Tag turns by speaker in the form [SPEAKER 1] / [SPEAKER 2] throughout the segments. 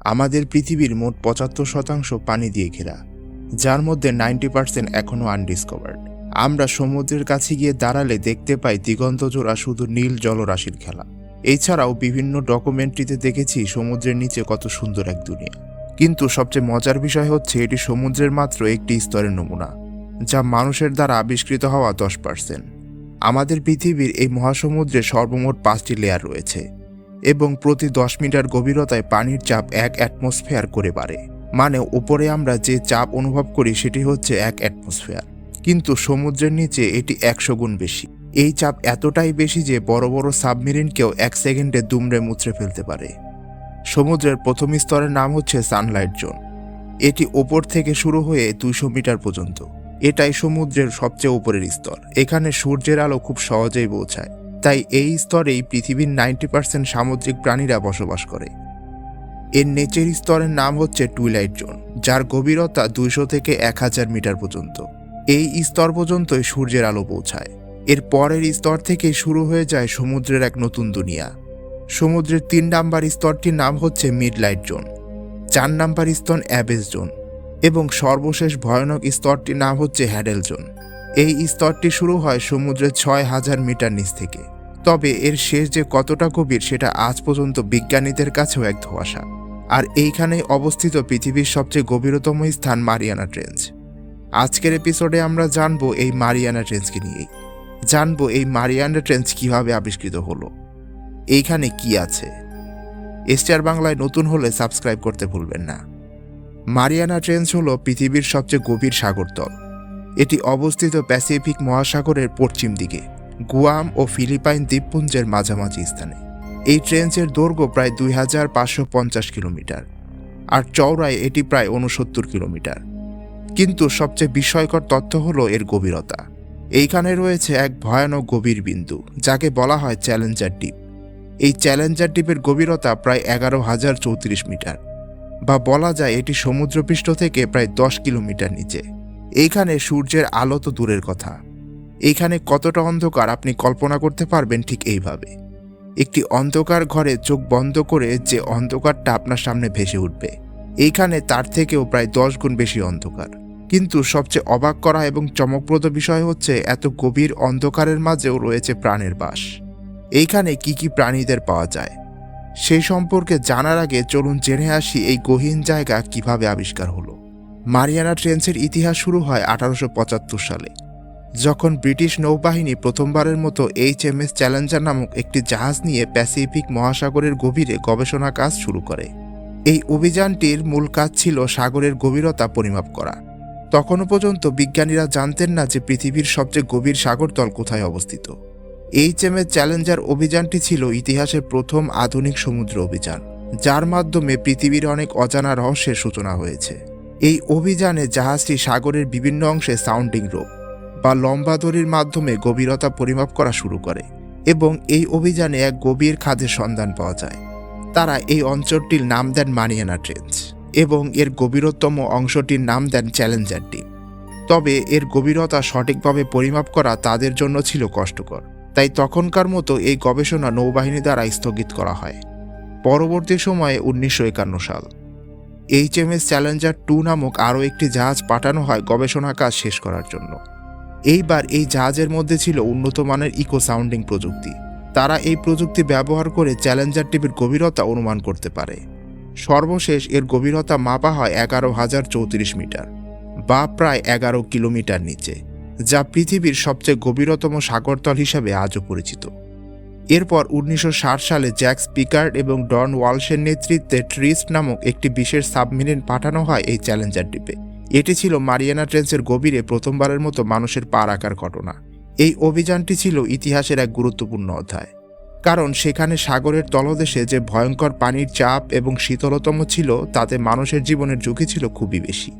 [SPEAKER 1] আমাদের পৃথিবীর মোট পঁচাত্তর শতাংশ পানি দিয়ে ঘেরা, যার মধ্যে নাইনটি পার্সেন্ট এখনও আনডিসকভার্ড। আমরা সমুদ্রের কাছে গিয়ে দাঁড়ালে দেখতে পাই দিগন্ত জোড়া শুধু নীল জলরাশির খেলা। এছাড়াও বিভিন্ন ডকুমেন্টারিতে দেখেছি সমুদ্রের নিচে কত সুন্দর এক দুনিয়া। কিন্তু সবচেয়ে মজার বিষয় হচ্ছে এটি সমুদ্রের মাত্র একটি স্তরের নমুনা, যা মানুষের দ্বারা আবিষ্কৃত হওয়া দশ পার্সেন্ট। আমাদের পৃথিবীর এই মহাসমুদ্রে সর্বমোট পাঁচটি লেয়ার রয়েছে। এবং প্রতি দশ মিটার গভীরতায় পানির চাপ এক অ্যাটমসফেয়ার করে বাড়ে। মানে উপরে আমরা যে চাপ অনুভব করি সেটি হচ্ছে এক অ্যাটমসফেয়ার কিন্তু সমুদ্রের নিচে এটি একশো গুণ বেশি। এই চাপ এতটাই বেশি যে বড় বড় সাবমেরিনকেও এক সেকেন্ডে দুমড়ে মুচড়ে ফেলতে পারে। সমুদ্রের প্রথম স্তরের নাম হচ্ছে সানলাইট জোন এটি ওপর থেকে শুরু হয়ে দুইশো মিটার পর্যন্ত। এটাই সমুদ্রের সবচেয়ে উপরের স্তর। এখানে সূর্যের আলো খুব সহজেই পৌঁছায়। তাই এই স্তরেই পৃথিবীর নাইনটি পার্সেন্ট সামুদ্রিক প্রাণীরা বসবাস করে। এর নিচের স্তরের নাম হচ্ছে টুইলাইট জোন, যার গভীরতা দুইশো থেকে এক হাজার মিটার পর্যন্ত। এই স্তর পর্যন্তই সূর্যের আলো পৌঁছায়। এর পরের স্তর থেকে শুরু হয়ে যায় সমুদ্রের এক নতুন দুনিয়া। সমুদ্রের তিন নাম্বার স্তরটির নাম হচ্ছে মিড লাইট জোন, চার নাম্বার স্তর অ্যাবেস জোন এবং সর্বশেষ ভয়ানক স্তরটির নাম হচ্ছে হ্যাডেল জোন। এই স্তরটি শুরু হয় সমুদ্রের ছয় হাজার মিটার নিচ থেকে। তবে এর শেষ যে কতটা গভীর সেটা আজ পর্যন্ত বিজ্ঞানীদের কাছেও এক ধোঁয়াশা। আর এইখানেই অবস্থিত পৃথিবীর সবচেয়ে গভীরতম স্থান মারিয়ানা ট্রেঞ্চ। আজকের এপিসোডে আমরা জানব এই মারিয়ানা ট্রেঞ্চকে নিয়েই। জানব এই মারিয়ানা ট্রেঞ্চ কীভাবে আবিষ্কৃত হলো। এইখানে কি আছে? স্টার বাংলায় নতুন হলে সাবস্ক্রাইব করতে ভুলবেন না। মারিয়ানা ট্রেঞ্চ হলো পৃথিবীর সবচেয়ে গভীর সাগরতল। এটি অবস্থিত প্যাসিফিক মহাসাগরের পশ্চিম দিকে, গুয়াম ও ফিলিপাইন দ্বীপপুঞ্জের মাঝামাঝি স্থানে। এই ট্রেঞ্চের দৈর্ঘ্য প্রায় দুই হাজার পাঁচশো পঞ্চাশ কিলোমিটার, আর চওড়ায় এটি প্রায় উনসত্তর কিলোমিটার। কিন্তু সবচেয়ে বিস্ময়কর তথ্য হলো এর গভীরতা। এইখানে রয়েছে এক ভয়ানক গভীর বিন্দু, যাকে বলা হয় চ্যালেঞ্জার দ্বীপ। এই চ্যালেঞ্জার দ্বীপের গভীরতা প্রায় এগারো হাজার চৌত্রিশ মিটার, বা বলা যায় এটি সমুদ্রপৃষ্ঠ থেকে প্রায় দশ কিলোমিটার নিচে। এইখানে সূর্যের আলো তো দূরের কথা। এইখানে কতটা অন্ধকার আপনি কল্পনা করতে পারবেন ঠিক এইভাবে। একটি অন্ধকার ঘরে চোখ বন্ধ করে যে অন্ধকারটা আপনার সামনে ভেসে উঠবে, এইখানে তার থেকেও প্রায় দশ গুণ বেশি অন্ধকার। কিন্তু সবচেয়ে অবাক করা এবং চমকপ্রদ বিষয় হচ্ছে, এত গভীর অন্ধকারের মাঝেও রয়েছে প্রাণের বাস। এইখানে কি কি প্রাণীদের পাওয়া যায়? সেই সম্পর্কে জানার আগে চলুন জেনে আসি এই গহীন জায়গা কীভাবে আবিষ্কার হলো। মারিয়ানা ট্রেন্সের ইতিহাস শুরু হয় আঠারোশো পঁচাত্তর সালে, যখন ব্রিটিশ নৌবাহিনী প্রথমবারের মতো এইচ এম এস চ্যালেঞ্জার নামক একটি জাহাজ নিয়ে প্যাসিফিক মহাসাগরের গভীরে গবেষণা কাজ শুরু করে। এই অভিযানটির মূল কাজ ছিল সাগরের গভীরতা পরিমাপ করা। তখনও পর্যন্ত বিজ্ঞানীরা জানতেন না যে পৃথিবীর সবচেয়ে গভীর সাগরতল কোথায় অবস্থিত। এইচ এম এস চ্যালেঞ্জার অভিযানটি ছিল ইতিহাসের প্রথম আধুনিক সমুদ্র অভিযান, যার মাধ্যমে পৃথিবীর অনেক অজানা রহস্যের সূচনা হয়েছে। এই অভিযানে জাহাজটি সাগরের বিভিন্ন অংশে সাউন্ডিং রোপ বা লম্বা দড়ির মাধ্যমে গভীরতা পরিমাপ করা শুরু করে এবং এই অভিযানে এক গভীর খাদের সন্ধান পাওয়া যায়। তারা এই অঞ্চলটির নাম দেন মানিয়ানা ট্রেঞ্চ এবং এর গভীরতম অংশটির নাম দেন চ্যালেঞ্জার ডিপ তবে এর গভীরতা সঠিকভাবে পরিমাপ করা তাদের জন্য ছিল কষ্টকর, তাই তখনকার মতো এই গবেষণা নৌবাহিনী দ্বারা স্থগিত করা হয়। পরবর্তী সময়ে উনিশশো একান্ন সাল H M S Challenger two নামক আরও একটি জাহাজ পাঠানো হয় গবেষণা কাজ শেষ করার জন্য। এইবার এই জাহাজের মধ্যে ছিল উন্নত মানের ইকো সাউন্ডিং প্রযুক্তি। তারা এই প্রযুক্তি ব্যবহার করে চ্যালেঞ্জার টিভির গভীরতা অনুমান করতে পারে। সর্বশেষ এর গভীরতা মাপা হয় এগারো হাজার চৌত্রিশ মিটার বা প্রায় এগারো কিলোমিটার নিচে, যা পৃথিবীর সবচেয়ে গভীরতম সাগরতল হিসাবে আজও পরিচিত। এরপর উনিশশো ষাট সালে জ্যাক স্পিকার্ড এবং ডন ওয়ালসের নেতৃত্বে ট্রিস্ট নামক একটি বিশেষ সাবমেরিন পাঠানো হয় এই চ্যালেঞ্জার দ্বীপে। এটি ছিল মারিয়ানা ট্রেন্সের গভীরে প্রথমবারের মতো মানুষের পা রাখার ঘটনা। এই অভিযানটি ছিল ইতিহাসের এক গুরুত্বপূর্ণ অধ্যায়। কারণ সেখানে সাগরের তলদেশে যে ভয়ঙ্কর পানির চাপ এবং শীতলতম ছিল, তাতে মানুষের জীবনের ঝুঁকি ছিল খুবই বেশি।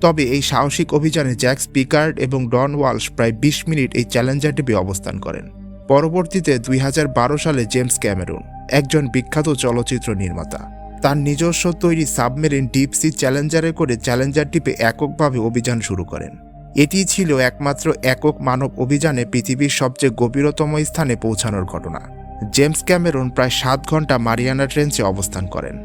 [SPEAKER 1] তবে এই সাহসিক অভিযানে জ্যাক স্পিকার্ড এবং ডন ওয়ালস প্রায় বিশ মিনিট এই চ্যালেঞ্জার দ্বীপে অবস্থান করেন। পরবর্তীতে দুই হাজার বারো সালে জেমস ক্যামেরুন, একজন বিখ্যাত চলচ্চিত্র নির্মাতা। তার নিজস্ব তৈরি সাবমেরিন ডিপ সি চ্যালেঞ্জারে করে চ্যালেঞ্জার দ্বীপে এককভাবে অভিযান শুরু করেন। এটি ছিল একমাত্র একক মানব অভিযানে পৃথিবীর সবচেয়ে গভীরতম স্থানে পৌঁছানোর ঘটনা। জেমস ক্যামেরন প্রায় সাত ঘণ্টা মারিয়ানা ট্রেঞ্চে অবস্থান করেন।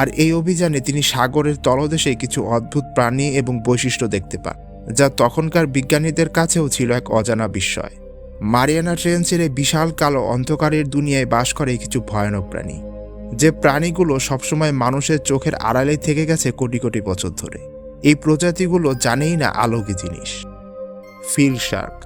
[SPEAKER 1] আর এই অভিযানে তিনি সাগরের তলদেশে কিছু অদ্ভুত প্রাণী এবং বৈশিষ্ট্য দেখতে পান, যা তখনকার বিজ্ঞানীদের কাছেও ছিল এক অজানা বিস্ময়। মারিয়ানা ট্রেন্সের এই বিশাল কালো অন্ধকারের দুনিয়ায় বাস করে কিছু ভয়ানক প্রাণী, যে প্রাণীগুলো সবসময় মানুষের চোখের আড়ালে থেকে গেছে কোটি কোটি বছর ধরে। এই প্রজাতিগুলো জানেই না আলো কি জিনিস। Feel Shark.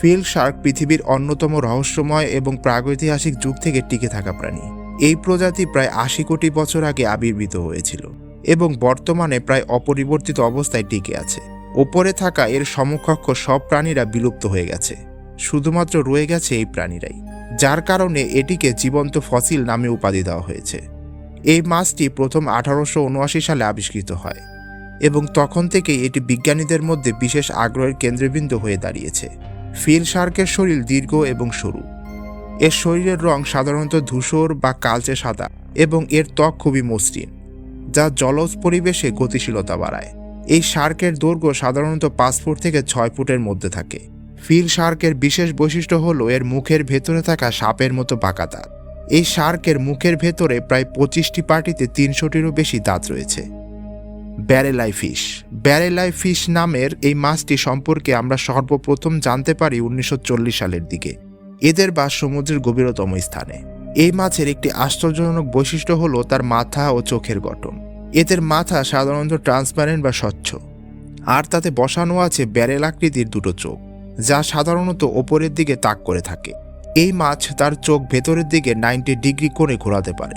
[SPEAKER 1] ফিল শার্ক পৃথিবীর অন্যতম রহস্যময় এবং প্রাগৈতিহাসিক যুগ থেকে টিকে থাকা প্রাণী। এই প্রজাতি প্রায় আশি কোটি বছর আগে আবির্ভূত হয়েছিল এবং বর্তমানে প্রায় অপরিবর্তিত অবস্থায় টিকে আছে। ওপরে থাকা এর সমকক্ষ সব প্রাণীরা বিলুপ্ত হয়ে গেছে। শুধুমাত্র রয়ে গেছে এই প্রাণীরাই, যার কারণে এটিকে জীবন্ত ফসিল নামে উপাধি দেওয়া হয়েছে। এই মাছটি প্রথম আঠারোশো উনআশি সালে আবিষ্কৃত হয় এবং তখন থেকেই এটি বিজ্ঞানীদের মধ্যে বিশেষ আগ্রহের কেন্দ্রবিন্দু হয়ে দাঁড়িয়েছে। ফিল শার্কের শরীর দীর্ঘ এবং সরু। এর শরীরের রং সাধারণত ধূসর বা কালচে সাদা এবং এর ত্বক খুবই মসৃণ, যা জলজ পরিবেশে গতিশীলতা বাড়ায়। এই শার্কের দৈর্ঘ্য সাধারণত পাঁচ ফুট থেকে ছয় ফুটের মধ্যে থাকে। ফিল শার্কের বিশেষ বৈশিষ্ট্য হল এর মুখের ভেতরে থাকা সাপের মতো বাঁকা দাঁত। এই শার্কের মুখের ভেতরে প্রায় পঁচিশটি পার্টিতে তিনশোটিরও বেশি দাঁত রয়েছে। ব্যারেলাই ফিশ। ব্যারেলাই ফিশ নামের এই মাছটি সম্পর্কে আমরা সর্বপ্রথম জানতে পারি উনিশশো চল্লিশ সালের দিকে। এদের বাস সমুদ্রের গভীরতম স্থানে। এই মাছের একটি আশ্চর্যজনক বৈশিষ্ট্য হলো তার মাথা ও চোখের গঠন। এদের মাথা সাধারণত ট্রান্সপারেন্ট বা স্বচ্ছ। আর তাতে বসানো আছে ব্যারেল আকৃতির দুটো চোখ। যা সাধারণত ওপরের দিকে তাক করে থাকে। এই মাছ তার চোখ ভেতরের দিকে নাইনটি ডিগ্রি কোণে ঘোরাতে পারে।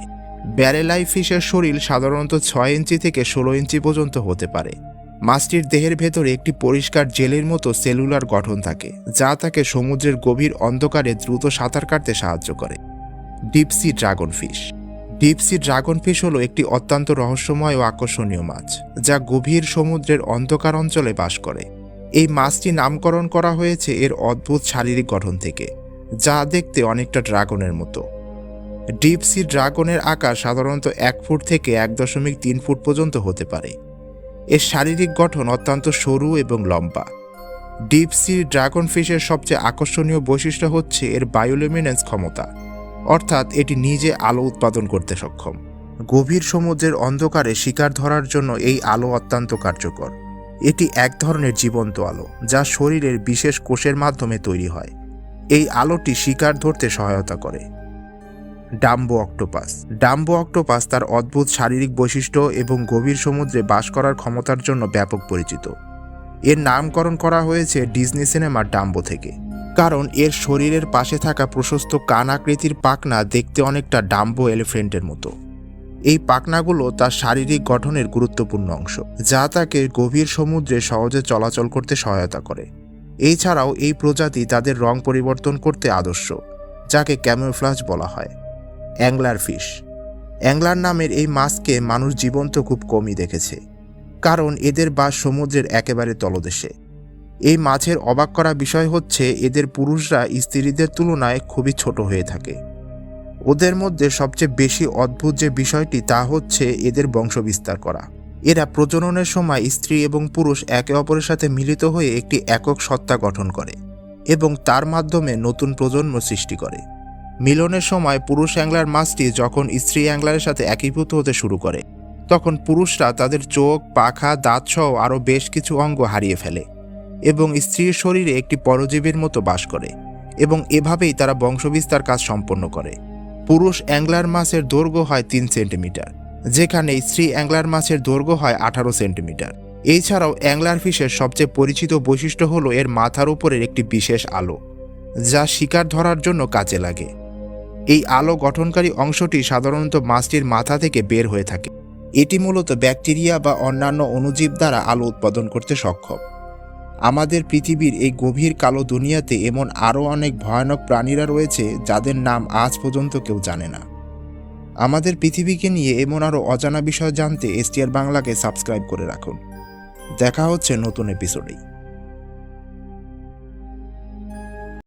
[SPEAKER 1] ব্যারেলাই ফিশের শরীর সাধারণত ছয় ইঞ্চি থেকে ষোলো ইঞ্চি পর্যন্ত হতে পারে। মাছটির দেহের ভেতরে একটি পরিষ্কার জেলের মতো সেলুলার গঠন থাকে, যা তাকে সমুদ্রের গভীর অন্ধকারে দ্রুত সাঁতার কাটতে সাহায্য করে। Deep sea dragon fish. Deep sea dragon fish হলো একটি অত্যন্ত রহস্যময় ও আকর্ষণীয় মাছ, যা গভীর সমুদ্রের অন্ধকার অঞ্চলে বাস করে। এই মাছটি নামকরণ করা হয়েছে এর অদ্ভুত শারীরিক গঠন থেকে, যা দেখতে অনেকটা ড্রাগনের মতো। ডিপসি ড্রাগনের আকার সাধারণত এক ফুট থেকে এক দশমিক তিন ফুট পর্যন্ত হতে পারে। এর শারীরিক গঠন অত্যন্ত সরু এবং লম্বা। ডিপসি ড্রাগন ফিশের সবচেয়ে আকর্ষণীয় বৈশিষ্ট্য হচ্ছে এর বায়োলুমিনেন্স ক্ষমতা, অর্থাৎ এটি নিজে আলো উৎপাদন করতে সক্ষম। গভীর সমুদ্রের অন্ধকারে শিকার ধরার জন্য এই আলো অত্যন্ত কার্যকর। এটি এক ধরনের জীবন্ত আলো, যা শরীরের বিশেষ কোষের মাধ্যমে তৈরি হয়। এই আলোটি শিকার ধরতে সহায়তা করে। Dumbo octopus. ডাম্বো অক্টোপাস তার অদ্ভুত শারীরিক বৈশিষ্ট্য এবং গভীর সমুদ্রে বাস করার ক্ষমতার জন্য ব্যাপক পরিচিত। এর নামকরণ করা হয়েছে ডিজনি সিনেমার ডাম্বো থেকে, কারণ এর শরীরের পাশে থাকা প্রশস্ত কান আকৃতির পাখনা দেখতে অনেকটা ডাম্বো এলিফ্যান্টের মতো। এই পাখনাগুলো তার শারীরিক গঠনের গুরুত্বপূর্ণ অংশ, যা তাকে গভীর সমুদ্রে সহজে চলাচল করতে সহায়তা করে। এছাড়াও এই প্রজাতি তাদের রং পরিবর্তন করতে আদর্শ, যাকে ক্যামোফ্লাজ বলা হয়। Angler fish. অ্যাংলার নামের এই মাছকে মানুষ জীবন্ত খুব কমই দেখেছে, কারণ এদের বাস সমুদ্রের একেবারে তলদেশে। এই মাছের অবাক করা বিষয় হচ্ছে, এদের পুরুষরা স্ত্রীদের তুলনায় খুবই ছোট হয়ে থাকে। ওদের মধ্যে সবচেয়ে বেশি অদ্ভুত যে বিষয়টি তা হচ্ছে এদের বংশবিস্তার করা। এরা প্রজননের সময় স্ত্রী এবং পুরুষ একে অপরের সাথে মিলিত হয়ে একটি একক সত্তা গঠন করে এবং তার মাধ্যমে নতুন প্রজন্ম সৃষ্টি করে। মিলনের সময় পুরুষ অ্যাংলার মাছটি যখন স্ত্রী অ্যাংলারের সাথে একীভূত হতে শুরু করে, তখন পুরুষরা তাদের চোখ, পাখা, দাঁতসহ আরও বেশ কিছু অঙ্গ হারিয়ে ফেলে এবং স্ত্রীর শরীরে একটি পরজীবীর মতো বাস করে এবং এভাবেই তারা বংশবিস্তার কাজ সম্পন্ন করে। পুরুষ অ্যাংলার মাছের দৈর্ঘ্য হয় তিন সেন্টিমিটার, যেখানে স্ত্রী অ্যাংলার মাছের দৈর্ঘ্য হয় আঠারো সেন্টিমিটার। এছাড়াও অ্যাংলার ফিশের সবচেয়ে পরিচিত বৈশিষ্ট্য হলো এর মাথার উপরের একটি বিশেষ আলো, যা শিকার ধরার জন্য কাজে লাগে। এই আলো গঠনকারী অংশটি সাধারণত মাছটির মাথা থেকে বের হয়ে থাকে। এটি মূলত ব্যাকটেরিয়া বা অন্যান্য অণুজীব দ্বারা আলো উৎপাদন করতে সক্ষম। আমাদের পৃথিবীর এই গভীর কালো দুনিয়াতে এমন আরও অনেক ভয়ানক প্রাণীরা রয়েছে যাদের নাম আজ পর্যন্ত কেউ জানে না। আমাদের পৃথিবীকে নিয়ে এমন আরও অজানা বিষয় জানতে এসটিআর বাংলাকে সাবস্ক্রাইব করে রাখুন। দেখা হচ্ছে নতুন এপিসোডেই